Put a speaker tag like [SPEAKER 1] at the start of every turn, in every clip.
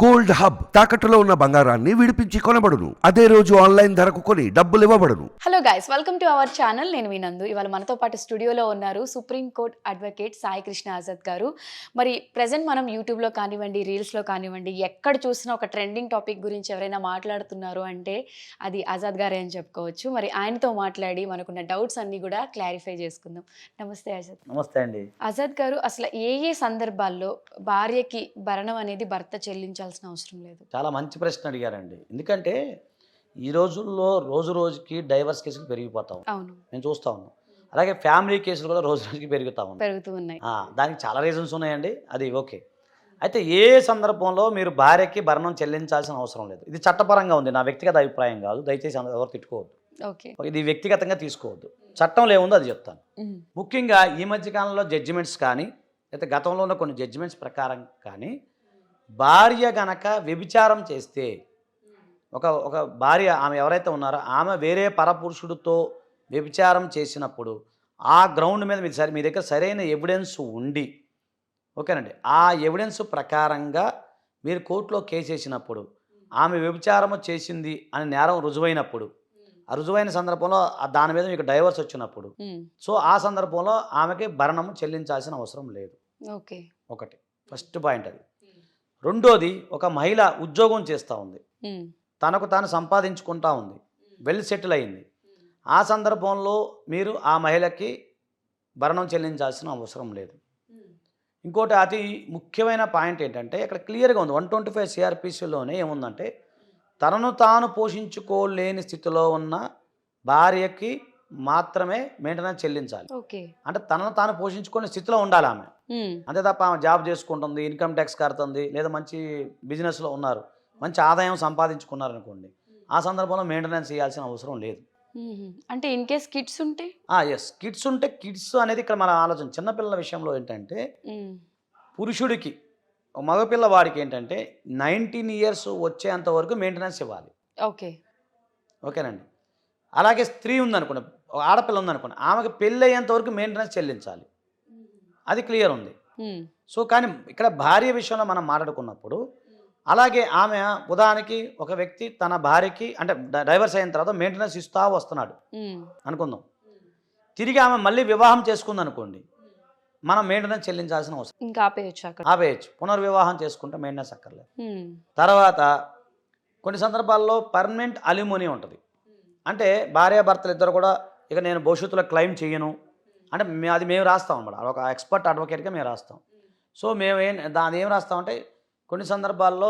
[SPEAKER 1] Gold hub తాకట్టులో ఉన్న బంగారాన్ని విడిపించి కొనబడును. అదే రోజు ఆన్లైన్ ధరకు కొని డబ్బులు ఇవ్వబడును.
[SPEAKER 2] Hello guys welcome to our channel నేను వినందు ఇవాళ మనతో పాటు స్టూడియోలో ఉన్నారు supreme court advocate Sai Krishna Azad గారు. మరి ప్రజెంట్ మనం యూట్యూబ్లో కానివ్వండి రీల్స్లో కానివ్వండి ఎక్కడ చూసినా ఒక ట్రెండింగ్ టాపిక్ గురించి ఎవరైనా మాట్లాడుతున్నారు అంటే అది ఆజాద్ గారే అని చెప్పుకోవచ్చు. మరి ఆయనతో మాట్లాడి మనకున్న డౌట్స్ అన్ని కూడా క్లారిఫై చేసుకుందాం. నమస్తే ఆజాద్.
[SPEAKER 3] నమస్తే అండి.
[SPEAKER 2] ఆజాద్ గారు అసలు ఏ ఏ సందర్భాల్లో భార్యకి భరణం అనేది భర్త చెల్లించాల్సిన అవసరం లేదు.
[SPEAKER 3] చాలా మంచి ప్రశ్న అడిగారండి. ఎందుకంటే ఈ రోజుల్లో రోజు రోజుకి డైవర్స్ కేసులు పెరిగిపోతా
[SPEAKER 2] అవును.
[SPEAKER 3] నేను చూస్తూ ఉన్నాం. అలాగే ఫ్యామిలీ కేసులు కూడా రోజు రోజుకి పెరుగుతూ ఉన్నాయి.
[SPEAKER 2] పెరుగుతూ ఉన్నాయి.
[SPEAKER 3] దానికి చాలా రీజన్స్ ఉన్నాయండి. అది ఓకే. అయితే ఏ సందర్భంలో మీరు భార్యకి భరణం చెల్లించాల్సిన అవసరం లేదు. ఇది చట్టపరంగా ఉంది. నా వ్యక్తిగత అభిప్రాయం కాదు. దయచేసి ఎవరు తిట్టుకోవద్దు.
[SPEAKER 2] ఓకే.
[SPEAKER 3] ఇది వ్యక్తిగతంగా తీసుకోవద్దు. చట్టంలో ఏముందో అది చెప్తాను. ముఖ్యంగా ఈ మధ్యకాలంలో జడ్జిమెంట్స్ కానీ లేకపోతే గతంలో ఉన్న కొన్ని జడ్జిమెంట్స్ ప్రకారం కానీ భార్య గనక వ్యభిచారం చేస్తే ఒక ఒక భార్య ఆమె ఎవరైతే ఉన్నారో ఆమె వేరే పరపురుషుడితో వ్యభిచారం చేసినప్పుడు ఆ గ్రౌండ్ మీద మీ సరి మీ దగ్గర సరైన ఎవిడెన్స్ ఉండి ఓకేనండి ఆ ఎవిడెన్స్ ప్రకారంగా మీరు కోర్టులో కేసు వేసినప్పుడు ఆమె వ్యభిచారము చేసింది అని నేరం రుజువైనప్పుడు ఆ రుజువైన సందర్భంలో దాని మీద మీకు డైవర్స్ వచ్చినప్పుడు సో ఆ సందర్భంలో ఆమెకి భరణము చెల్లించాల్సిన అవసరం లేదు.
[SPEAKER 2] ఓకే.
[SPEAKER 3] ఒకటి ఫస్ట్ పాయింట్ అది. రెండోది ఒక మహిళ ఉద్యోగం చేస్తూ ఉంది. తనకు తాను సంపాదించుకుంటా ఉంది. వెల్ సెటిల్ అయింది. ఆ సందర్భంలో మీరు ఆ మహిళకి భరణం చెల్లించాల్సిన అవసరం లేదు. ఇంకోటి అతి ముఖ్యమైన పాయింట్ ఏంటంటే ఇక్కడ క్లియర్గా ఉంది. వన్ ట్వంటీ ఫైవ్ సిఆర్పిసిలోనే ఏముందంటే తనను తాను పోషించుకోలేని స్థితిలో ఉన్న భార్యకి మాత్రమే మెయింటెనెన్స్ చెల్లించాలి.
[SPEAKER 2] ఓకే.
[SPEAKER 3] అంటే తనను తాను పోషించుకునే స్థితిలో ఉండాలి ఆమె. అంతే తప్ప ఆమె జాబ్ చేసుకుంటుంది ఇన్కమ్ ట్యాక్స్ కడుతుంది లేదా మంచి బిజినెస్లో ఉన్నారు మంచి ఆదాయం సంపాదించుకున్నారు అనుకోండి ఆ సందర్భంలో మెయింటెనెన్స్ చేయాల్సిన అవసరం లేదు.
[SPEAKER 2] అంటే ఇన్ కేస్ కిడ్స్ ఉంటే?
[SPEAKER 3] ఎస్ కిడ్స్ ఉంటే కిడ్స్ అనేది ఇక్కడ మన ఆలోచన. చిన్నపిల్లల విషయంలో ఏంటంటే పురుషుడికి మగపిల్లవాడికి ఏంటంటే నైన్టీన్ ఇయర్స్ వచ్చేంత వరకు మెయింటెనెన్స్ ఇవ్వాలి.
[SPEAKER 2] ఓకే.
[SPEAKER 3] ఓకేనండి. అలాగే స్త్రీ ఉందనుకోండి ఆడపిల్ల ఉందనుకోండి ఆమెకు పెళ్ళి అయ్యేంత వరకు మెయింటెనెన్స్ చెల్లించాలి. అది క్లియర్ ఉంది. సో కానీ ఇక్కడ భార్య విషయంలో మనం మాట్లాడుకున్నప్పుడు అలాగే ఆమె ఉదాహరణకి ఒక వ్యక్తి తన భార్యకి అంటే డైవర్స్ అయిన తర్వాత మెయింటెనెన్స్ ఇస్తా వస్తున్నాడు. అనుకుందాం. తిరిగి ఆమె మళ్ళీ వివాహం చేసుకుంది అనుకోండి మనం మెయింటెనెన్స్ చెల్లించాల్సిన అవసరం.
[SPEAKER 2] ఇంకా ఆపేయచ్చు
[SPEAKER 3] ఆపేయచ్చు. పునర్వివాహం చేసుకుంటే మెయింటెనెన్స్ అక్కర్లేదు. తర్వాత కొన్ని సందర్భాల్లో పర్మనెంట్ అల్యూమోని ఉంటుంది. అంటే భార్యాభర్తలు ఇద్దరు కూడా ఇక నేను భవిష్యత్తులో క్లెయిమ్ చేయను. అంటే అది మేము రాస్తాం అనమాట ఒక ఎక్స్పర్ట్ అడ్వకేట్గా మేము రాస్తాం. సో మేము ఏం దాని ఏం రాస్తామంటే కొన్ని సందర్భాల్లో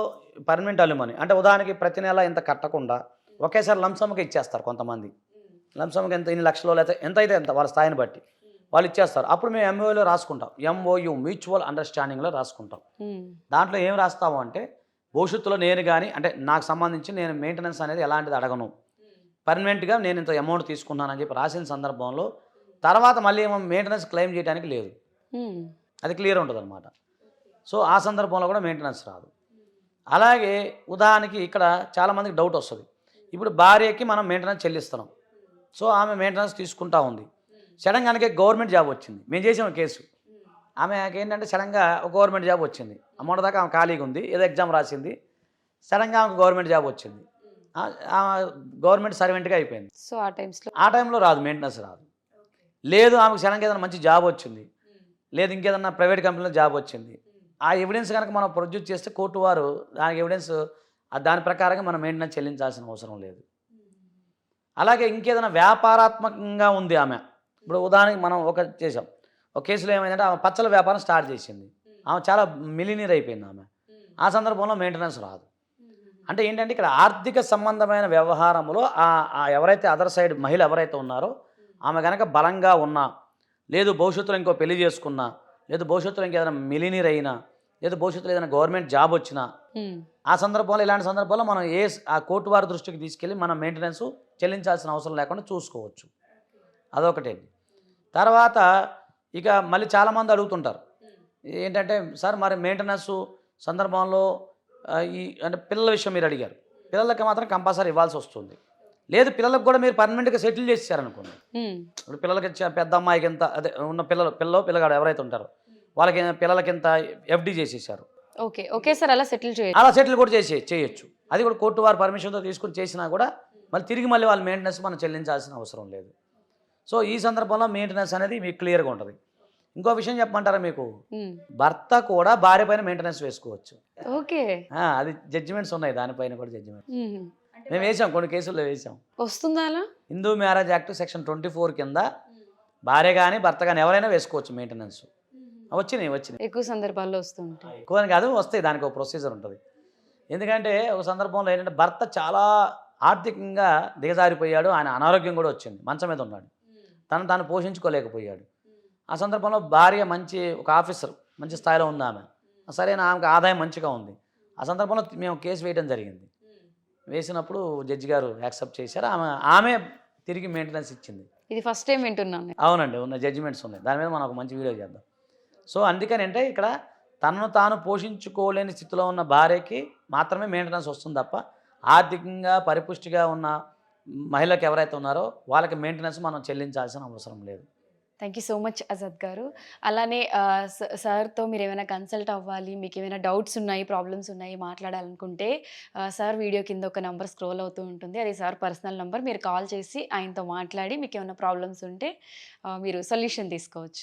[SPEAKER 3] పర్మనెంట్ అల్యూమని. అంటే ఉదాహరణకి ప్రతి నెల ఇంత కట్టకుండా ఒకేసారి లంసమ్కి ఇచ్చేస్తారు కొంతమంది. లంసమ్కి ఎంత ఇన్ని లక్షలు లేకపోతే ఎంత అయితే ఎంత వాళ్ళ స్థాయిని బట్టి వాళ్ళు ఇచ్చేస్తారు. అప్పుడు మేము ఎంఓలో రాసుకుంటాం. ఎంఓయు మ్యూచువల్ అండర్స్టాండింగ్లో రాసుకుంటాం. దాంట్లో ఏం రాస్తాము అంటే భవిష్యత్తులో నేను కానీ అంటే నాకు సంబంధించి నేను మెయింటెనెన్స్ అనేది ఎలాంటిది అడగను. పర్మనెంట్గా నేను ఇంత అమౌంట్ తీసుకున్నానని చెప్పి రాసిన సందర్భంలో తర్వాత మళ్ళీ ఏమో మెయింటెనెన్స్ క్లెయిమ్ చేయడానికి లేదు. అది క్లియర్ ఉంటుంది అనమాట సో ఆ సందర్భంలో కూడా మెయింటెనెన్స్ రాదు. అలాగే ఉదాహరణకి ఇక్కడ చాలామందికి డౌట్ వస్తుంది. ఇప్పుడు భార్యకి మనం మెయింటెనెన్స్ చెల్లిస్తున్నాం. సో ఆమె మెయింటెనెన్స్ తీసుకుంటా ఉంది. సడన్గా ఆమెకి గవర్నమెంట్ జాబ్ వచ్చింది. మేము చేసాం కేసు. ఆమెకి ఏంటంటే సడన్గా ఒక గవర్నమెంట్ జాబ్ వచ్చింది. అమౌంట్ దాకా ఆమె ఖాళీగా ఉంది. ఏదో ఎగ్జామ్ రాసింది. సడన్గా ఆమెకు గవర్నమెంట్ జాబ్ వచ్చింది. ఆమె గవర్నమెంట్ సర్వెంట్గా అయిపోయింది.
[SPEAKER 2] సో ఆ టైమ్స్లో
[SPEAKER 3] ఆ టైంలో రాదు మెయింటెనెన్స్ రాదు. లేదు ఆమెకు సడన్గా ఏదైనా మంచి జాబ్ వచ్చింది. లేదు ఇంకేదన్నా ప్రైవేట్ కంపెనీలో జాబ్ వచ్చింది. ఆ ఎవిడెన్స్ కనుక మనం ప్రొడ్యూస్ చేస్తే కోర్టు వారు దానికి ఎవిడెన్స్ దాని ప్రకారంగా మనం మెయింటెనెన్స్ చెల్లించాల్సిన అవసరం లేదు. అలాగే ఇంకేదైనా వ్యాపారాత్మకంగా ఉంది ఆమె. ఇప్పుడు ఉదాహరణకి మనం ఒక చేసాం ఒక కేసులో ఏమైందంటే ఆమె పచ్చల వ్యాపారం స్టార్ట్ చేసింది. ఆమె చాలా మిలినీర్ అయిపోయింది ఆమె. ఆ సందర్భంలో మెయింటెనెన్స్ రాదు. అంటే ఏంటంటే ఇక్కడ ఆర్థిక సంబంధమైన వ్యవహారంలో ఆ ఎవరైతే అదర్ సైడ్ మహిళ ఎవరైతే ఉన్నారో ఆమె కనుక బలంగా ఉన్నా లేదు భవిష్యత్తులో ఇంకో పెళ్ళి చేసుకున్నా లేదు భవిష్యత్తులో ఇంకేదైనా మిలినీర్ అయినా లేదు భవిష్యత్తులో ఏదైనా గవర్నమెంట్ జాబ్ వచ్చినా ఆ సందర్భంలో ఇలాంటి సందర్భాల్లో మనం ఏ ఆ కోర్టు వారి దృష్టికి తీసుకెళ్ళి మనం మెయింటెనెన్స్ చెల్లించాల్సిన అవసరం లేకుండా చూసుకోవచ్చు. అదొకటి తర్వాత ఇక మళ్ళీ చాలామంది అడుగుతుంటారు. ఏంటంటే సార్ మరి మెయింటెనెన్స్ సందర్భంలో ఈ అంటే పిల్లల విషయం మీరు అడిగారు. పిల్లలకి మాత్రం కంపల్సరీ ఇవ్వాల్సి వస్తుంది. లేదు పిల్లలకు కూడా మీరు పర్మనెంట్గా సెటిల్ చేసేసారనుకోండి.
[SPEAKER 2] ఉమ్,
[SPEAKER 3] ఇప్పుడు పిల్లలకి పెద్ద అమ్మాయికి ఎంత అదే ఉన్న పిల్లలు పిల్లలు పిల్లగాడు ఎవరైతే ఉంటారో వాళ్ళకి పిల్లలకి ఎంత ఎఫ్డి చేసేసారు?
[SPEAKER 2] ఓకే ఒకేసారి అలా సెటిల్ చేయొచ్చు.
[SPEAKER 3] అలా సెటిల్ కూడా చేసే చేయొచ్చు. అది కూడా కోర్టు వారి పర్మిషన్తో తీసుకుని చేసినా కూడా మళ్ళీ తిరిగి మళ్ళీ వాళ్ళ మెయింటెనెన్స్ మనం చెల్లించాల్సిన అవసరం లేదు. సో ఈ సందర్భంలో మెయింటెనెన్స్ అనేది మీకు క్లియర్గా ఉంటుంది. ఇంకో విషయం చెప్పమంటారా మీకు. భర్త కూడా భార్య పైన మెయింటెనెన్స్ వేసుకోవచ్చు.
[SPEAKER 2] ఓకే.
[SPEAKER 3] అది జడ్జిమెంట్స్ ఉన్నాయి దానిపైన కూడా జడ్జిమెంట్. మేము వేసాం కొన్ని కేసుల్లో వేసాం.
[SPEAKER 2] వస్తుందా
[SPEAKER 3] Hindu marriage act section twenty four కింద భార్య కానీ భర్త కానీ ఎవరైనా వేసుకోవచ్చు మెయింటెనెన్స్ వచ్చినాయి వచ్చినాయి.
[SPEAKER 2] ఎక్కువ సందర్భాల్లో వస్తుంటాయి.
[SPEAKER 3] ఎక్కువ అని కాదు వస్తాయి దానికి ఒక ప్రొసీజర్ ఉంటుంది. ఎందుకంటే ఒక సందర్భంలో ఏంటంటే భర్త చాలా ఆర్థికంగా దిగజారిపోయాడు ఆయన అనారోగ్యం కూడా వచ్చింది మంచం మీద ఉన్నాడు. తను తాను పోషించుకోలేకపోయాడు. ఆ సందర్భంలో భార్య మంచి ఒక ఆఫీసర్ మంచి స్థాయిలో ఉంది ఆమె. సరైన ఆమెకు ఆదాయం మంచిగా ఉంది. ఆ సందర్భంలో మేము కేసు వేయడం జరిగింది. వేసినప్పుడు జడ్జి గారు యాక్సెప్ట్ చేశారు. ఆమె ఆమె తిరిగి మెయింటెనెన్స్ ఇచ్చింది.
[SPEAKER 2] ఇది ఫస్ట్ టైం వింటున్నాను
[SPEAKER 3] అవునండి ఉన్న జడ్జిమెంట్స్ ఉన్నాయి. దాని మీద మనం ఒక మంచి వీడియో చేద్దాం. సో అందుకని అంటే ఇక్కడ తనను తాను పోషించుకోలేని స్థితిలో ఉన్న భార్యకి మాత్రమే మెయింటెనెన్స్ వస్తుంది తప్ప ఆర్థికంగా పరిపుష్టిగా ఉన్న మహిళలకు ఎవరైతే ఉన్నారో వాళ్ళకి మెయింటెనెన్స్ మనం చెల్లించాల్సిన అవసరం లేదు.
[SPEAKER 2] Thank you so much Azad గారు. అలానే స- సార్తో మీరు ఏమైనా కన్సల్ట్ అవ్వాలి మీకు ఏమైనా డౌట్స్ ఉన్నాయి ప్రాబ్లమ్స్ ఉన్నాయి మాట్లాడాలనుకుంటే సార్ వీడియో కింద ఒక నెంబర్ స్క్రోల్ అవుతూ ఉంటుంది. అది సార్ పర్సనల్ నెంబర్. మీరు కాల్ చేసి ఆయనతో మాట్లాడి మీకు ఏమైనా ప్రాబ్లమ్స్ ఉంటే మీరు సొల్యూషన్ తీసుకోవచ్చు.